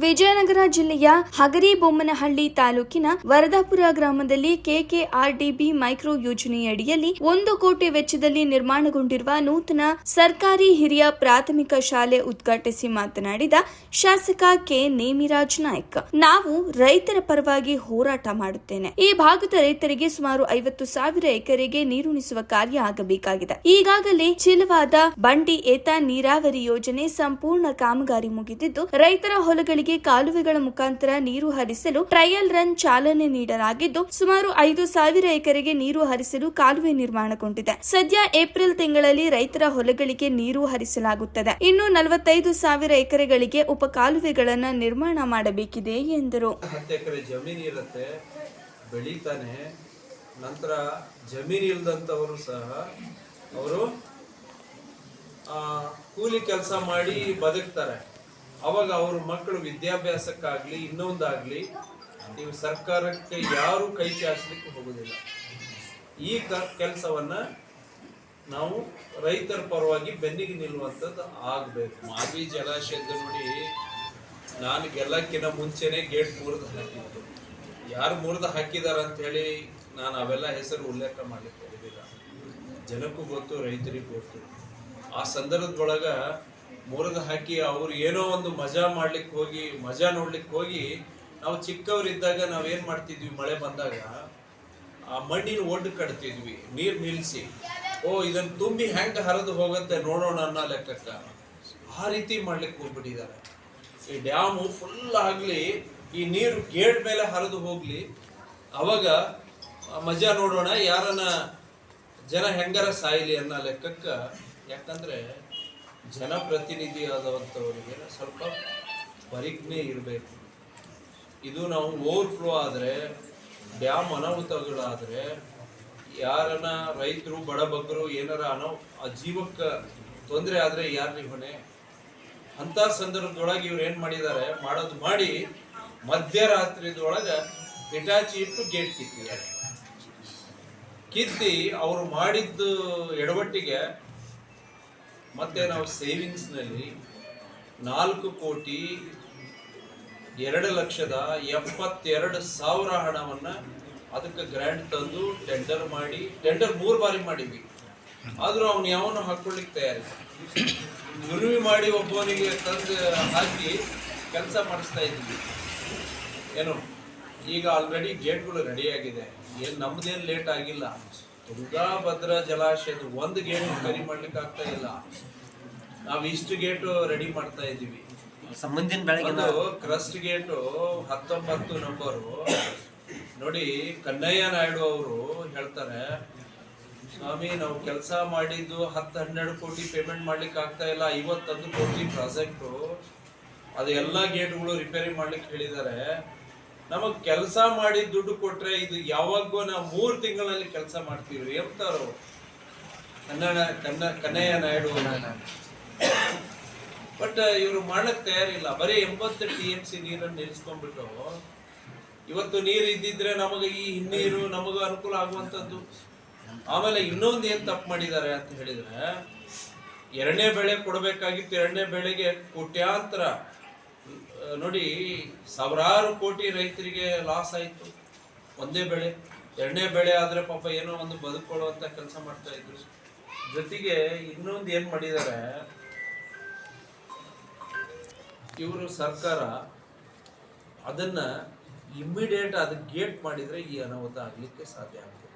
ವಿಜಯನಗರ ಜಿಲ್ಲೆಯ ಹಗರಿಬೊಮ್ಮನಹಳ್ಳಿ ತಾಲೂಕಿನ ವರದಾಪುರ ಗ್ರಾಮದಲ್ಲಿ ಕೆಕೆಆರ್ಡಿಬಿ ಮೈಕ್ರೋ ಯೋಜನೆಯಡಿಯಲ್ಲಿ ಒಂದು ಕೋಟಿ ವೆಚ್ಚದಲ್ಲಿ ನಿರ್ಮಾಣಗೊಂಡಿರುವ ನೂತನ ಸರ್ಕಾರಿ ಹಿರಿಯ ಪ್ರಾಥಮಿಕ ಶಾಲೆ ಉದ್ಘಾಟಿಸಿ ಮಾತನಾಡಿದ ಶಾಸಕ ಕೆ ನೇಮಿರಾಜ್ ನಾಯ್ಕ. ನಾವು ರೈತರ ಪರವಾಗಿ ಹೋರಾಟ ಮಾಡುತ್ತೇನೆ. ಈ ಭಾಗದ ರೈತರಿಗೆ ಸುಮಾರು ಐವತ್ತು ಸಾವಿರ ಎಕರೆಗೆ ನೀರುಣಿಸುವ ಕಾರ್ಯ ಆಗಬೇಕಾಗಿದೆ. ಈಗಾಗಲೇ ಚಿಲವಾದ ಬಂಡಿ ಏತ ನೀರಾವರಿ ಯೋಜನೆ ಸಂಪೂರ್ಣ ಕಾಮಗಾರಿ ಮುಗಿದಿದ್ದು, ರೈತರ ಹೊಲಗಳಿಗೆ ಕಾಲುವೆಗಳ ಮುಖಾಂತರ ನೀರು ಹರಿಸಲು ಟ್ರಯಲ್ ರನ್ ಚಾಲನೆ ನೀಡಲಾಗಿದ್ದು, ಸುಮಾರು ಐದು ಸಾವಿರ ಎಕರೆಗೆ ನೀರು ಹರಿಸಲು ಕಾಲುವೆ ನಿರ್ಮಾಣಗೊಂಡಿದೆ. ಸದ್ಯ ಏಪ್ರಿಲ್ ತಿಂಗಳಲ್ಲಿ ರೈತರ ಹೊಲಗಳಿಗೆ ನೀರು ಹರಿಸಲಾಗುತ್ತದೆ. ಇನ್ನು ನಲವತ್ತೈದು ಸಾವಿರ ಎಕರೆಗಳಿಗೆ ಉಪ ಕಾಲುವೆಗಳನ್ನು ನಿರ್ಮಾಣ ಮಾಡಬೇಕಿದೆ ಎಂದರು. ನಂತರ ಜಮೀನು ಇಲ್ಲದಂಥವರು ಸಹ ಅವರು ಕೂಲಿ ಕೆಲಸ ಮಾಡಿ ಬದುಕ್ತಾರೆ. ಅವಾಗ ಅವ್ರ ಮಕ್ಕಳು ವಿದ್ಯಾಭ್ಯಾಸಕ್ಕಾಗ್ಲಿ, ಇನ್ನೊಂದಾಗ್ಲಿ ನೀವು ಸರ್ಕಾರಕ್ಕೆ ಯಾರು ಕೈ ಚಾಚಲಿಕ್ಕೆ ಹೋಗುದಿಲ್ಲ. ಈ ಕೆಲಸವನ್ನ ನಾವು ರೈತರ ಪರವಾಗಿ ಬೆನ್ನಿಗೆ ನಿಲ್ಲುವಂಥದ್ದು ಆಗಬೇಕು. ಮಾವಿ ಜಲಾಶಯದ ನೋಡಿ, ನಾನು ಗೆಲ್ಲಕ್ಕಿಂತ ಮುಂಚೆನೆ ಗೇಟ್ ಮುರಿದು ಹಾಕಿತ್ತು. ಯಾರು ಮುರಿದು ಹಾಕಿದಾರ ಅಂತ ಹೇಳಿ ನಾನು ಅವೆಲ್ಲ ಹೆಸರು ಉಲ್ಲೇಖ ಮಾಡಲಿಕ್ಕೆ ಹೋಗೋದಿಲ್ಲ ಜನಕ್ಕೂ ಗೊತ್ತು, ರೈತರಿಗೂ ಗೊತ್ತು. ಆ ಸಂದರ್ಭದೊಳಗ ಮುರಿದು ಹಾಕಿ ಅವರು ಏನೋ ಒಂದು ಮಜಾ ಮಾಡ್ಲಿಕ್ಕೆ ಹೋಗಿ, ಮಜಾ ನೋಡ್ಲಿಕ್ಕೆ ಹೋಗಿ ನಾವು ಚಿಕ್ಕವರಿದ್ದಾಗ ನಾವೇನ್ ಮಾಡ್ತಿದ್ವಿ ಮಳೆ ಬಂದಾಗ? ಆ ಮಣ್ಣಿನ ಒಡ್ಡು ಕಟ್ತಿದ್ವಿ, ನೀರ್ ನಿಲ್ಸಿ. ಓ ಇದನ್ನ ತುಂಬಿ ಹೆಂಗ್ ಹರಿದು ಹೋಗುತ್ತೆ ನೋಡೋಣ ಅನ್ನೋ ಲೆಕ್ಕಕ್ಕ. ಆ ರೀತಿ ಮಾಡ್ಲಿಕ್ಕೆ ಹೋಗ್ಬಿಟ್ಟಿದ್ದಾರೆ. ಈ ಡ್ಯಾಮು ಫುಲ್ ಆಗ್ಲಿ, ಈ ನೀರು ಗೇಟ್ ಮೇಲೆ ಹರಿದು ಹೋಗ್ಲಿ, ಅವಾಗ ಮಜಾ ನೋಡೋಣ, ಯಾರನ್ನ ಜನ ಹೆಂಗಾರ ಸಾಯ್ಲಿ ಅನ್ನೋ ಲೆಕ್ಕಕ್ಕ. ಯಾಕಂದ್ರೆ ಜನಪ್ರತಿನಿಧಿ ಆದವಂಥವರಿಗೆ ಸ್ವಲ್ಪ ಪರಿಜ್ಞೆ ಇರಬೇಕು. ಇದು ನಾವು ಓವರ್ ಫ್ಲೋ ಆದರೆ ಡ್ಯಾಮ್ ಅನಾಹುತಗಳಾದರೆ, ಯಾರನ್ನ ರೈತರು ಬಡಬಗ್ಗರು ಏನಾರ ಅನೋ ಆ ಜೀವಕ್ಕೆ ತೊಂದರೆ ಆದರೆ ಯಾರಿಗೆ ಹೊಣೆ ಅಂತ ಸಂದರ್ಭದೊಳಗೆ ಇವ್ರು ಏನು ಮಾಡಿದ್ದಾರೆ? ಮಾಡೋದು ಮಾಡಿ ಮಧ್ಯರಾತ್ರಿದೊಳಗೆ ಹಿಟಾಚಿ ಇಟ್ಟು ಗೇಟ್ ಕಿತ್ತಿದ್ದಾರೆ. ಕಿತ್ತಿ ಅವರು ಮಾಡಿದ್ದು ಎಡವಟ್ಟಿಗೆ ಮತ್ತೆ ನಾವು ಸೇವಿಂಗ್ಸ್ನಲ್ಲಿ ನಾಲ್ಕು ಕೋಟಿ ಎರಡು ಲಕ್ಷದ ಎಪ್ಪತ್ತೆರಡು ಸಾವಿರ ಹಣವನ್ನ ಅದಕ್ಕೆ ಗ್ರ್ಯಾಂಡ್ ತಂದು ಟೆಂಡರ್ ಮಾಡಿ ಟೆಂಡರ್ ಮೂರು ಬಾರಿ ಮಾಡಿದ್ವಿ. ಆದ್ರೂ ಅವನು ಯಾವನು ಹಾಕೊಳ್ಳಿಕ್ಕೆ ತಯಾರಿಲ್ಲ. ದುರ್ವಿ ಮಾಡಿ ಒಬ್ಬವನಿಗೆ ತಂದು ಹಾಕಿ ಕೆಲಸ ಮಾಡಿಸ್ತಾ ಇದ್ವಿ. ಏನು, ಈಗ ಆಲ್ರೆಡಿ ಗೇಟ್ಗಳು ಆಗಿದೆ. ಏನು ನಮ್ದೇನು ಲೇಟ್ ಆಗಿಲ್ಲ. ತುಂಗಾಭದ್ರಾ ಜಲಾಶಯದ ಒಂದು ಗೇಟ್ ಕರಿ ಮಾಡ್ಲಿಕ್ಕೆ ಆಗ್ತಾ ಇಲ್ಲ. ನಾವು ಇಷ್ಟು ಗೇಟ್ ರೆಡಿ ಮಾಡ್ತಾ ಇದ್ದೀವಿ. ಮುಂದಿನ ಬೆಳಗ್ಗೆ ಒಂದು ಕ್ರಸ್ಟ್ ಗೇಟು ಹತ್ತೊಂಬತ್ತು ನಂಬರು ನೋಡಿ ಕನ್ನಯ್ಯ ನಾಯ್ಡು ಅವರು ಹೇಳ್ತಾರೆ ಸ್ವಾಮಿ ನಾವು ಕೆಲಸ ಮಾಡಿದ್ದು ಹತ್ತು ಹನ್ನೆರಡು ಕೋಟಿ ಪೇಮೆಂಟ್ ಮಾಡ್ಲಿಕ್ಕೆ ಆಗ್ತಾ ಇಲ್ಲ. ಐವತ್ತೊಂದು ಕೋಟಿ ಪ್ರಾಜೆಕ್ಟು ಅದು ಎಲ್ಲ ಗೇಟ್ಗಳು ರಿಪೇರಿ ಮಾಡ್ಲಿಕ್ಕೆ ಹೇಳಿದ್ದಾರೆ. ನಮಗ್ ಕೆಲಸ ಮಾಡಿ ದುಡ್ಡು ಕೊಟ್ರೆ ಇದು ಯಾವಾಗೂ ನಾವು ಮೂರು ತಿಂಗಳಲ್ಲಿ ಕೆಲಸ ಮಾಡ್ತೀವಿ. ಎಂತಾರು ಕನ್ನಡ, ಕನ್ನ ಕನ್ನಯ್ಯ ನಾಯ್ಡು ಬಟ್ ಇವರು ಮಾಡಕ್ ತಯಾರಿಲ್ಲ. ಬರೀ ಎಂಬತ್ತು ಟಿ ಎಂ ಸಿ ನೀರನ್ನು ನಿಲ್ಸ್ಕೊಂಡ್ಬಿಟ್ಟು, ಇವತ್ತು ನೀರು ಇದ್ದಿದ್ರೆ ನಮಗೆ ಈ ಹಿನ್ನೀರು ನಮಗ ಅನುಕೂಲ ಆಗುವಂಥದ್ದು ಆಮೇಲೆ ಇನ್ನೊಂದು ಏನು ತಪ್ಪು ಮಾಡಿದ್ದಾರೆ ಅಂತ ಹೇಳಿದ್ರೆ, ಎರಡನೇ ಬೆಳೆ ಕೊಡಬೇಕಾಗಿತ್ತು. ಎರಡನೇ ಬೆಳೆಗೆ ಕೋಟ್ಯಾಂತರ ನೋಡಿ, ಸಾವಿರಾರು ಕೋಟಿ ರೈತರಿಗೆ ಲಾಸ್ ಆಯಿತು. ಒಂದೇ ಬೆಳೆ, ಎರಡನೇ ಬೆಳೆ ಆದರೆ ಪಾಪ ಏನೋ ಒಂದು ಬದುಕೊಳ್ಳುವಂಥ ಕೆಲಸ ಮಾಡ್ತಾ ಇದ್ರು. ಜೊತೆಗೆ ಇನ್ನೊಂದು ಏನು ಮಾಡಿದ್ದಾರೆ ಇವರು ಸರ್ಕಾರ ಅದನ್ನ ಇಮ್ಮಿಡಿಯೇಟ್ ಅದಕ್ಕೆ ಗೇಟ್ ಮಾಡಿದರೆ ಈ ಅನಾಹುತ ಆಗಲಿಕ್ಕೆ ಸಾಧ್ಯ ಆಗ್ತದೆ